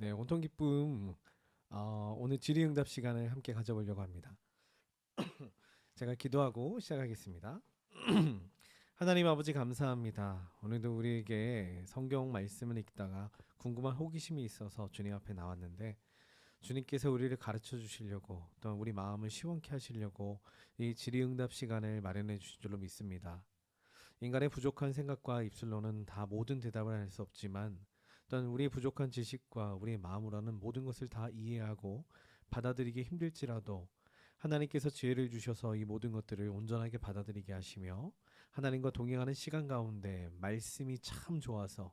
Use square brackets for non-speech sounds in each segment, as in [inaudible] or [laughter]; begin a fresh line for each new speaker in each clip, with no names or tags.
네, 온통 기쁨 어, 오늘 질의응답 시간을 함께 가져보려고 합니다. [coughs] 제가 기도하고 시작하겠습니다. [coughs] 하나님 아버지 감사합니다. 오늘도 우리에게 성경 말씀을 읽다가 궁금한 호기심이 있어서 주님 앞에 나왔는데 주님께서 우리를 가르쳐 주시려고 또 우리 마음을 시원케 하시려고 이 질의응답 시간을 마련해 주신 줄로 믿습니다. 인간의 부족한 생각과 입술로는 다 모든 대답을 할 수 없지만 또한 우리의 부족한 지식과 우리의 마음으로는 모든 것을 다 이해하고 받아들이기 힘들지라도 하나님께서 지혜를 주셔서 이 모든 것들을 온전하게 받아들이게 하시며 하나님과 동행하는 시간 가운데 말씀이 참 좋아서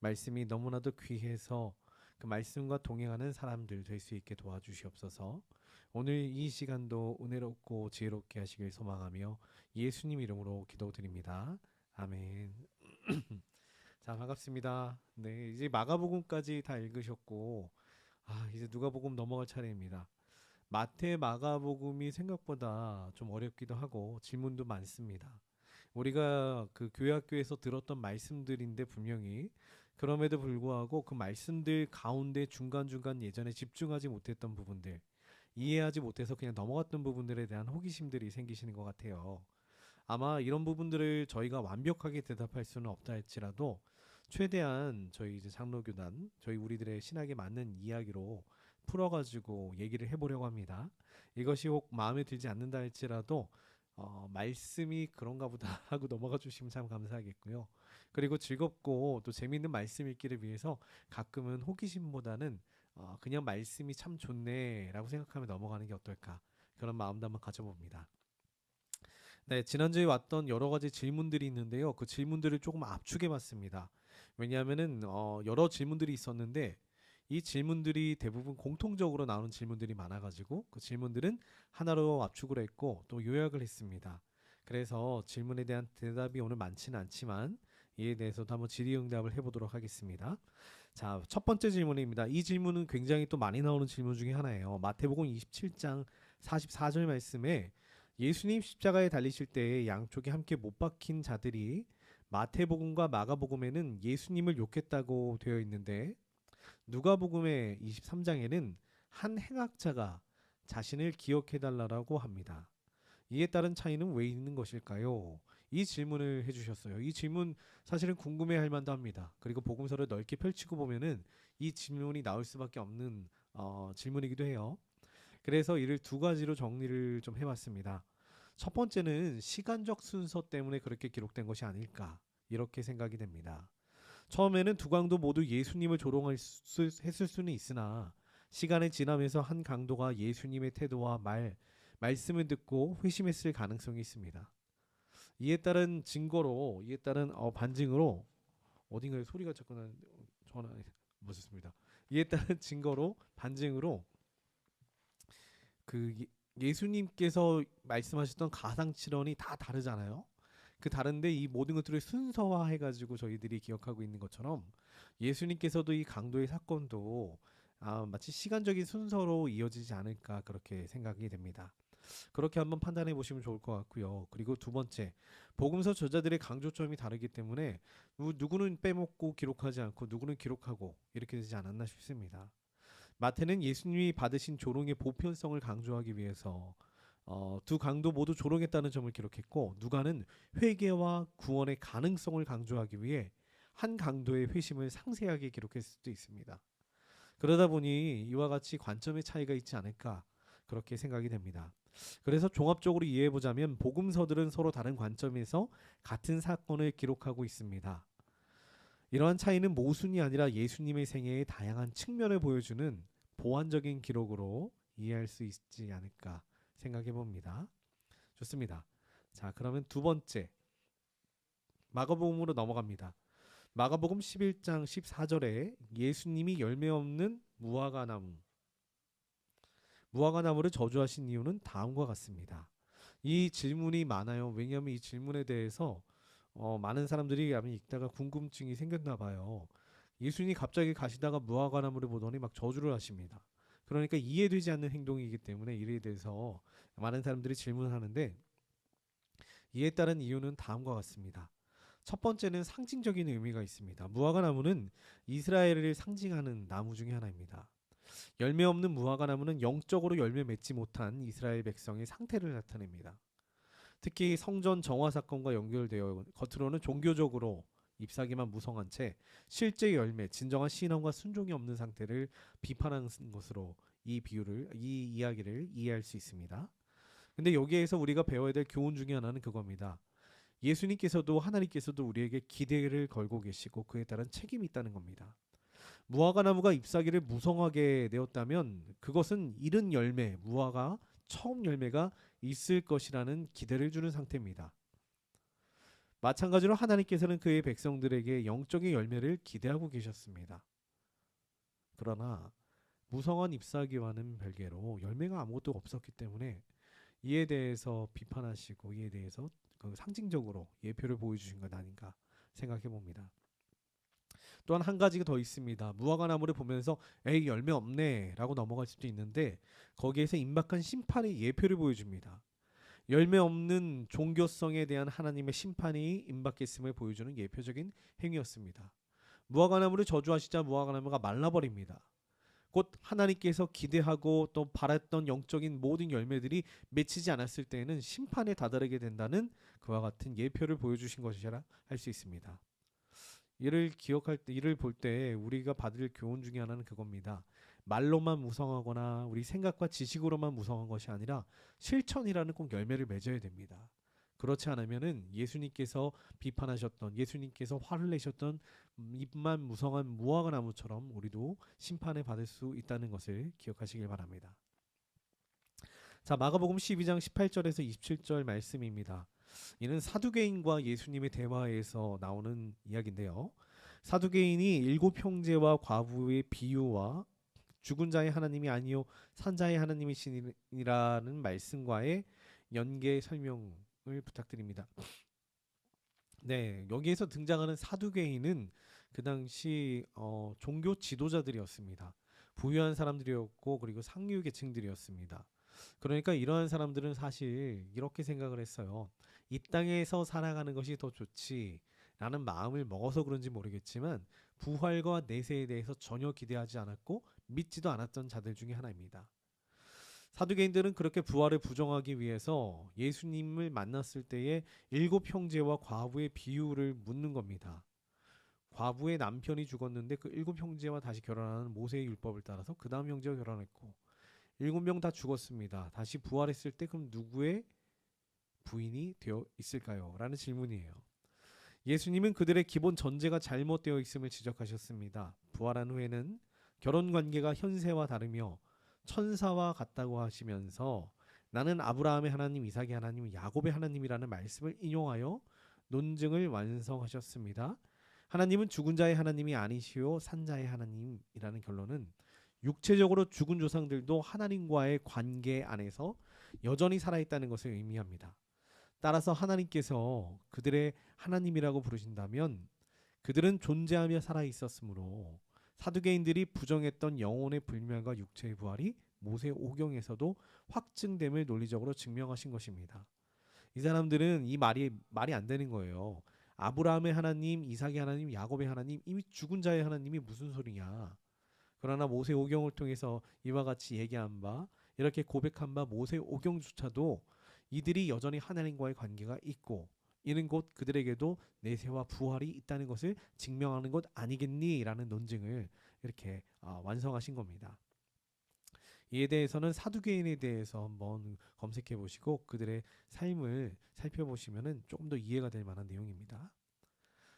말씀이 너무나도 귀해서 그 말씀과 동행하는 사람들 될 수 있게 도와주시옵소서. 오늘 이 시간도 은혜롭고 지혜롭게 하시길 소망하며 예수님 이름으로 기도드립니다. 아멘. [clears throat] 자 반갑습니다. 네 이제 마가복음까지 다 읽으셨고 아 이제 누가복음 넘어갈 차례입니다. 마태 마가복음이 생각보다 좀 어렵기도 하고 질문도 많습니다. 우리가 그 교회 학교에서 들었던 말씀들인데 분명히 그럼에도 불구하고 그 말씀들 가운데 중간중간 예전에 집중하지 못했던 부분들 이해하지 못해서 그냥 넘어갔던 부분들에 대한 호기심들이 생기시는 것 같아요. 아마 이런 부분들을 저희가 완벽하게 대답할 수는 없다 할지라도 최대한 저희 이제 장로교단 저희 우리들의 신학에 맞는 이야기로 풀어가지고 얘기를 해보려고 합니다. 이것이 혹 마음에 들지 않는다 할지라도 어, 말씀이 그런가 보다 [laughs] 하고 넘어가 주시면 참 감사하겠고요. 그리고 즐겁고 또 재미있는 말씀 읽기를 위해서 가끔은 호기심보다는 어, 그냥 말씀이 참 좋네라고 생각하며 넘어가는 게 어떨까 그런 마음도 한번 가져봅니다. 네, 지난주에 왔던 여러 가지 질문들이 있는데요. 그 질문들을 조금 압축해 봤습니다. 왜냐하면은 어, 여러 질문들이 있었는데 이 질문들이 대부분 공통적으로 나오는 질문들이 많아가지고 그 질문들은 하나로 압축을 했고 또 요약을 했습니다. 그래서 질문에 대한 대답이 오늘 많지는 않지만 이에 대해서도 한번 질의응답을 해보도록 하겠습니다. 자, 첫 번째 질문입니다. 이 질문은 굉장히 또 많이 나오는 질문 중에 하나예요. 마태복음 27장 44절 말씀에 예수님 십자가에 달리실 때 양쪽에 함께 못 박힌 자들이 마태복음과 마가복음에는 예수님을 욕했다고 되어 있는데 누가복음의 23장에는 한 행악자가 자신을 기억해 달라고 합니다. 이에 따른 차이는 왜 있는 것일까요? 이 질문을 해주셨어요. 이 질문 사실은 궁금해할 만도 합니다. 그리고 복음서를 넓게 펼치고 보면은 이 질문이 나올 수밖에 없는 어, 질문이기도 해요. 그래서 이를 두 가지로 정리를 좀 해봤습니다. 첫 번째는 시간적 순서 때문에 그렇게 기록된 것이 아닐까 이렇게 생각이 됩니다. 처음에는 두 강도 모두 예수님을 조롱했을 수는 있으나 시간이 지나면서 한 강도가 예수님의 태도와 말, 말씀을 듣고 회심했을 가능성이 있습니다. 이에 따른 증거로, 이에 따른 어, 반증으로 어딘가에 소리가 자꾸 전화 못했습니다. 이에 따른 [laughs] 증거로 반증으로 그 예- 예수님께서 말씀하셨던 가상칠언이 다 다르잖아요. 그 다른데 이 모든 것들을 순서화해 가지고 저희들이 기억하고 있는 것처럼 예수님께서도 이 강도의 사건도 아, 마치 시간적인 순서로 이어지지 않을까 그렇게 생각이 됩니다. 그렇게 한번 판단해 보시면 좋을 것 같고요. 그리고 두 번째, 복음서 저자들의 강조점이 다르기 때문에 누- 누구는 빼먹고 기록하지 않고 누구는 기록하고 이렇게 되지 않았나 싶습니다. 마태는 예수님이 받으신 조롱의 보편성을 강조하기 위해서 어, 두 강도 모두 조롱했다는 점을 기록했고 누가는 회개와 구원의 가능성을 강조하기 위해 한 강도의 회심을 상세하게 기록했을 수도 있습니다. 그러다 보니 이와 같이 관점의 차이가 있지 않을까 그렇게 생각이 됩니다. 그래서 종합적으로 이해해 보자면 복음서들은 서로 다른 관점에서 같은 사건을 기록하고 있습니다. 이러한 차이는 모순이 아니라 예수님의 생애의 다양한 측면을 보여주는 보완적인 기록으로 이해할 수 있지 않을까 생각해 봅니다. 좋습니다. 자, 그러면 두 번째 마가복음으로 넘어갑니다. 마가복음 11장 14절에 예수님이 열매 없는 무화과 나무 무화과 나무를 저주하신 이유는 다음과 같습니다. 이 질문이 많아요. 왜냐하면 이 질문에 대해서 어, 많은 사람들이 아마 읽다가 궁금증이 생겼나 봐요. 예수님이 갑자기 가시다가 무화과 나무를 보더니 막 저주를 하십니다. 그러니까 이해되지 않는 행동이기 때문에 이에 대해서 많은 사람들이 질문하는데 이에 따른 이유는 다음과 같습니다. 첫 번째는 상징적인 의미가 있습니다. 무화과 나무는 이스라엘을 상징하는 나무 중에 하나입니다. 열매 없는 무화과 나무는 영적으로 열매 맺지 못한 이스라엘 백성의 상태를 나타냅니다. 특히 성전 정화 사건과 연결되어 겉으로는 종교적으로 잎사귀만 무성한 채 실제 열매, 진정한 신앙과 순종이 없는 상태를 비판하는 것으로 이 비유를 이 이야기를 이해할 수 있습니다. 근데 여기에서 우리가 배워야 될 교훈 중에 하나는 그겁니다. 예수님께서도 하나님께서도 우리에게 기대를 걸고 계시고 그에 따른 책임이 있다는 겁니다. 무화과 나무가 잎사귀를 무성하게 되었다면 그것은 이른 열매, 무화과 처음 열매가 있을 것이라는 기대를 주는 상태입니다. 마찬가지로 하나님께서는 그의 백성들에게 영적인 열매를 기대하고 계셨습니다. 그러나 무성한 잎사귀와는 별개로 열매가 아무것도 없었기 때문에 이에 대해서 비판하시고 이에 대해서 그 상징적으로 예표를 보여주신 것 아닌가 생각해 봅니다. 또한 한 가지가 더 있습니다. 무화과 나무를 보면서 에이 열매 없네 라고 넘어갈 수도 있는데 거기에서 임박한 심판의 예표를 보여줍니다. 열매 없는 종교성에 대한 하나님의 심판이 임박했음을 보여주는 예표적인 행위였습니다. 무화과 나무를 저주하시자 무화과 나무가 말라버립니다. 곧 하나님께서 기대하고 또 바랐던 영적인 모든 열매들이 맺히지 않았을 때에는 심판에 다다르게 된다는 그와 같은 예표를 보여주신 것이라 할 수 있습니다. 이를 기억할 때 이를 볼 때 우리가 받을 교훈 중에 하나는 그겁니다. 말로만 무성하거나 우리 생각과 지식으로만 무성한 것이 아니라 실천이라는 꼭 열매를 맺어야 됩니다. 그렇지 않으면은 예수님께서 비판하셨던 예수님께서 화를 내셨던 입만 무성한 무화과 나무처럼 우리도 심판에 받을 수 있다는 것을 기억하시길 바랍니다. 자, 마가복음 12장 18절에서 27절 말씀입니다. 이는 사두개인과 예수님의 대화에서 나오는 이야기인데요. 사두개인이 일곱 형제와 과부의 비유와 죽은 자의 하나님이 아니요 산 자의 하나님이시니라는 말씀과의 연계 설명을 부탁드립니다. 네, 여기에서 등장하는 사두개인은 그 당시 어, 종교 지도자들이었습니다. 부유한 사람들이었고 그리고 상류 계층들이었습니다. 그러니까 이러한 사람들은 사실 이렇게 생각을 했어요. 이 땅에서 살아가는 것이 더 좋지. 라는 마음을 먹어서 그런지 모르겠지만 부활과 내세에 대해서 전혀 기대하지 않았고 믿지도 않았던 자들 중에 하나입니다. 사두개인들은 그렇게 부활을 부정하기 위해서 예수님을 만났을 때에 일곱 형제와 과부의 비유를 묻는 겁니다. 과부의 남편이 죽었는데 그 일곱 형제와 다시 결혼하는 모세의 율법을 따라서 그 다음 형제와 결혼했고 일곱 명 다 죽었습니다. 다시 부활했을 때 그럼 누구의 부인이 되어 있을까요? 라는 질문이에요. 예수님은 그들의 기본 전제가 잘못되어 있음을 지적하셨습니다. 부활한 후에는 결혼 관계가 현세와 다르며 천사와 같다고 하시면서 나는 아브라함의 하나님, 이삭의 하나님, 야곱의 하나님이라는 말씀을 인용하여 논증을 완성하셨습니다. 하나님은 죽은 자의 하나님이 아니시요 산 자의 하나님이라는 결론은 육체적으로 죽은 조상들도 하나님과의 관계 안에서 여전히 살아있다는 것을 의미합니다. 따라서 하나님께서 그들의 하나님이라고 부르신다면 그들은 존재하며 살아 있었으므로 사두개인들이 부정했던 영혼의 불멸과 육체의 부활이 모세 오경에서도 확증됨을 논리적으로 증명하신 것입니다. 이 사람들은 이 말이 말이 안 되는 거예요. 아브라함의 하나님, 이삭의 하나님, 야곱의 하나님, 이미 죽은 자의 하나님이 무슨 소리냐? 그러나 모세 오경을 통해서 이와 같이 얘기한 바 이렇게 고백한 바 모세 오경조차도 이들이 여전히 하나님과의 관계가 있고 이는 곧 그들에게도 내세와 부활이 있다는 것을 증명하는 것 아니겠니라는 논증을 이렇게 어, 완성하신 겁니다. 이에 대해서는 사두개인에 대해서 한번 검색해 보시고 그들의 삶을 살펴보시면은 조금 더 이해가 될 만한 내용입니다.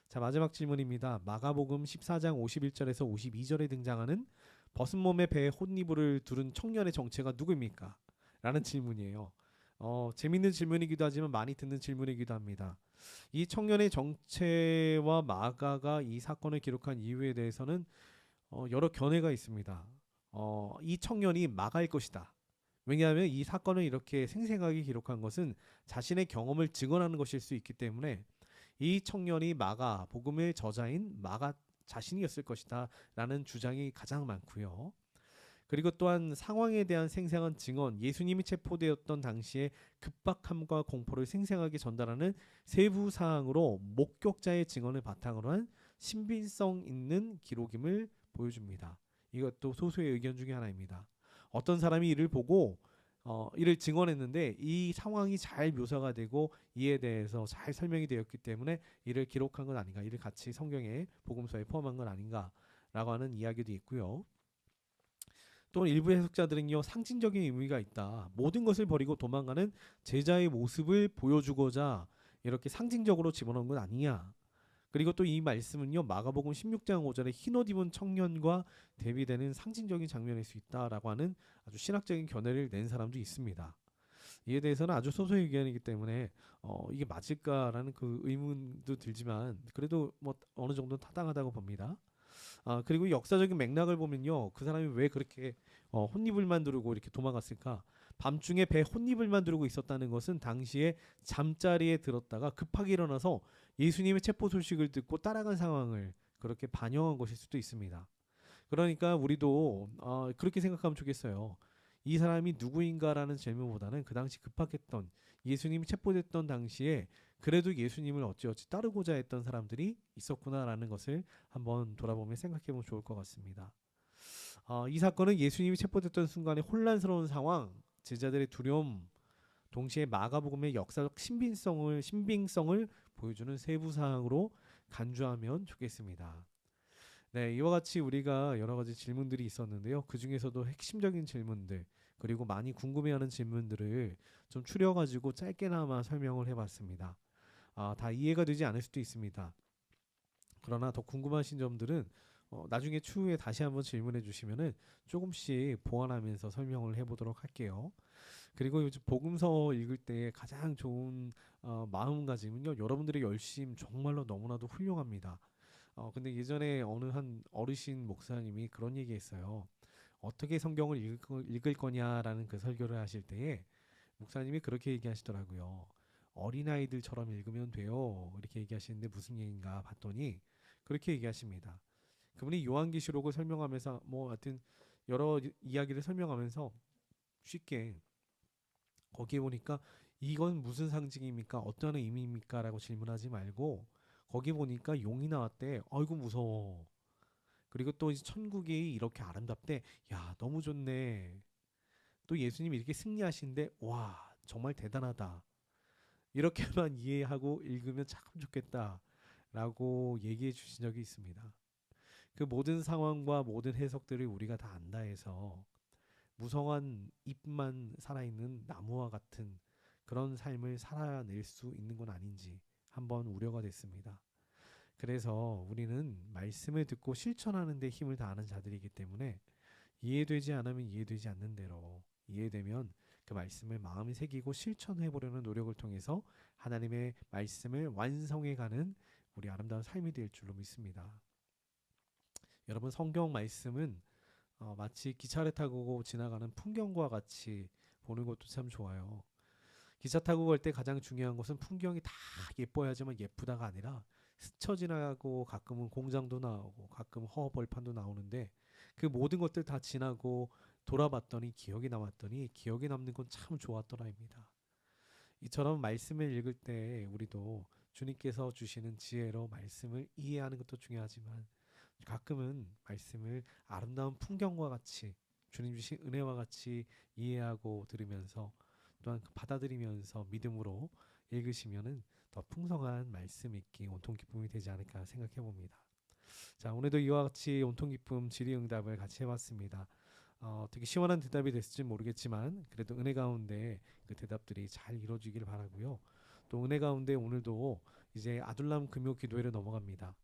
자 마지막 질문입니다. 마가복음 14장 51절에서 52절에 등장하는 벗은 몸에 배에 혼이불을 두른 청년의 정체가 누구입니까? 라는 질문이에요. 어, 재밌는 질문이기도 하지만 많이 듣는 질문이기도 합니다. 이 청년의 정체와 마가가 이 사건을 기록한 이유에 대해서는 어, 여러 견해가 있습니다. 어, 이 청년이 마가일 것이다. 왜냐하면 이 사건을 이렇게 생생하게 기록한 것은 자신의 경험을 증언하는 것일 수 있기 때문에 이 청년이 마가 복음의 저자인 마가 자신이었을 것이다 라는 주장이 가장 많고요. 그리고 또한 상황에 대한 생생한 증언, 예수님이 체포되었던 당시의 급박함과 공포를 생생하게 전달하는 세부 사항으로 목격자의 증언을 바탕으로 한 신빙성 있는 기록임을 보여줍니다. 이것도 소수의 의견 중에 하나입니다. 어떤 사람이 이를 보고 어, 이를 증언했는데 이 상황이 잘 묘사가 되고 이에 대해서 잘 설명이 되었기 때문에 이를 기록한 건 아닌가, 이를 같이 성경에 복음서에 포함한 건 아닌가라고 하는 이야기도 있고요. 또 일부 해석자들은 요 상징적인 의미가 있다. 모든 것을 버리고 도망가는 제자의 모습을 보여주고자 이렇게 상징적으로 집어넣은 건 아니냐. 그리고 또 이 말씀은요 마가복음 16장 5절에 흰옷 입은 청년과 대비되는 상징적인 장면일 수 있다라고 하는 아주 신학적인 견해를 낸 사람도 있습니다. 이에 대해서는 아주 소소의 의견이기 때문에 어, 이게 맞을까라는 그 의문도 들지만 그래도 뭐 어느 정도 타당하다고 봅니다. 아 그리고 역사적인 맥락을 보면요 그 사람이 왜 그렇게 어, 혼입을만 두르고 이렇게 도망갔을까? 밤중에 배 혼입을만 두르고 있었다는 것은 당시에 잠자리에 들었다가 급하게 일어나서 예수님의 체포 소식을 듣고 따라간 상황을 그렇게 반영한 것일 수도 있습니다. 그러니까 우리도 어, 그렇게 생각하면 좋겠어요. 이 사람이 누구인가라는 질문보다는 그 당시 급박했던 예수님이 체포됐던 당시에 그래도 예수님을 어찌어찌 따르고자 했던 사람들이 있었구나라는 것을 한번 돌아보며 생각해보면 좋을 것 같습니다. 어, 이 사건은 예수님이 체포됐던 순간의 혼란스러운 상황, 제자들의 두려움, 동시에 마가복음의 역사적 신빙성을 신빙성을 보여주는 세부 사항으로 간주하면 좋겠습니다. 네, 이와 같이 우리가 여러 가지 질문들이 있었는데요. 그 중에서도 핵심적인 질문들 그리고 많이 궁금해하는 질문들을 좀 추려 가지고 짧게나마 설명을 해봤습니다. 아, 다 이해가 되지 않을 수도 있습니다. 그러나 더 궁금하신 점들은 어, 나중에 추후에 다시 한번 질문해 주시면은 조금씩 보완하면서 설명을 해보도록 할게요. 그리고 요즘 복음서 읽을 때 가장 좋은 어, 마음가짐은요. 여러분들의 열심 정말로 너무나도 훌륭합니다. 어, 근데 예전에 어느 한 어르신 목사님이 그런 얘기했어요. 어떻게 성경을 읽을, 읽을 거냐라는 그 설교를 하실 때에 목사님이 그렇게 얘기하시더라고요. 어린아이들처럼 읽으면 돼요. 이렇게 얘기하시는데 무슨 얘기인가 봤더니 그렇게 얘기하십니다. 그분이 요한계시록을 설명하면서 뭐 하여튼 여러 이야기를 설명하면서 쉽게 거기에 보니까 이건 무슨 상징입니까? 어떤 의미입니까? 라고 질문하지 말고 거기 보니까 용이 나왔대. 아이고 무서워. 그리고 또 천국이 이렇게 아름답대. 야, 너무 좋네. 또 예수님이 이렇게 승리하신데 와, 정말 대단하다. 이렇게만 [laughs] 이해하고 읽으면 참 좋겠다. 라고 얘기해 주신 적이 있습니다. 그 모든 상황과 모든 해석들을 우리가 다 안다 해서 무성한 잎만 살아있는 나무와 같은 그런 삶을 살아낼 수 있는 건 아닌지 한번 우려가 됐습니다. 그래서 우리는 말씀을 듣고 실천하는 데 힘을 다하는 자들이기 때문에 이해되지 않으면 이해되지 않는 대로 이해되면 그 말씀을 마음에 새기고 실천해 보려는 노력을 통해서 하나님의 말씀을 완성해 가는 우리 아름다운 삶이 될 줄로 믿습니다. 여러분 성경 말씀은 어, 마치 기차를 타고 지나가는 풍경과 같이 보는 것도 참 좋아요. 기차 타고 갈 때 가장 중요한 것은 풍경이 다 예뻐야지만 예쁘다가 아니라 스쳐 지나가고 가끔은 공장도 나오고 가끔 허벌판도 나오는데 그 모든 것들 다 지나고 돌아봤더니 기억이 남았더니 기억에 남는 건 참 좋았더라입니다. 이처럼 말씀을 읽을 때 우리도 주님께서 주시는 지혜로 말씀을 이해하는 것도 중요하지만 가끔은 말씀을 아름다운 풍경과 같이 주님 주신 은혜와 같이 이해하고 들으면서 또한 받아들이면서 믿음으로 읽으시면은 더 풍성한 말씀 읽기 온통 기쁨이 되지 않을까 생각해 봅니다. 자 오늘도 이와 같이 온통 기쁨 질의 응답을 같이 해봤습니다. 어, 되게 시원한 대답이 됐을지 모르겠지만 그래도 은혜 가운데 그 대답들이 잘 이루어지길 바라고요. 또 은혜 가운데 오늘도 이제 아둘람 금요 기도회로 넘어갑니다.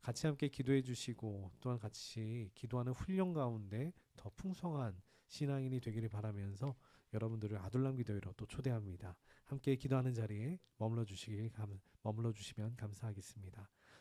같이 함께 기도해 주시고 또한 같이 기도하는 훈련 가운데 더 풍성한 신앙인이 되기를 바라면서 여러분들을 아둘람 기도회로 또 초대합니다. 함께 기도하는 자리에 머물러 주시길 감, 머물러 주시면 감사하겠습니다.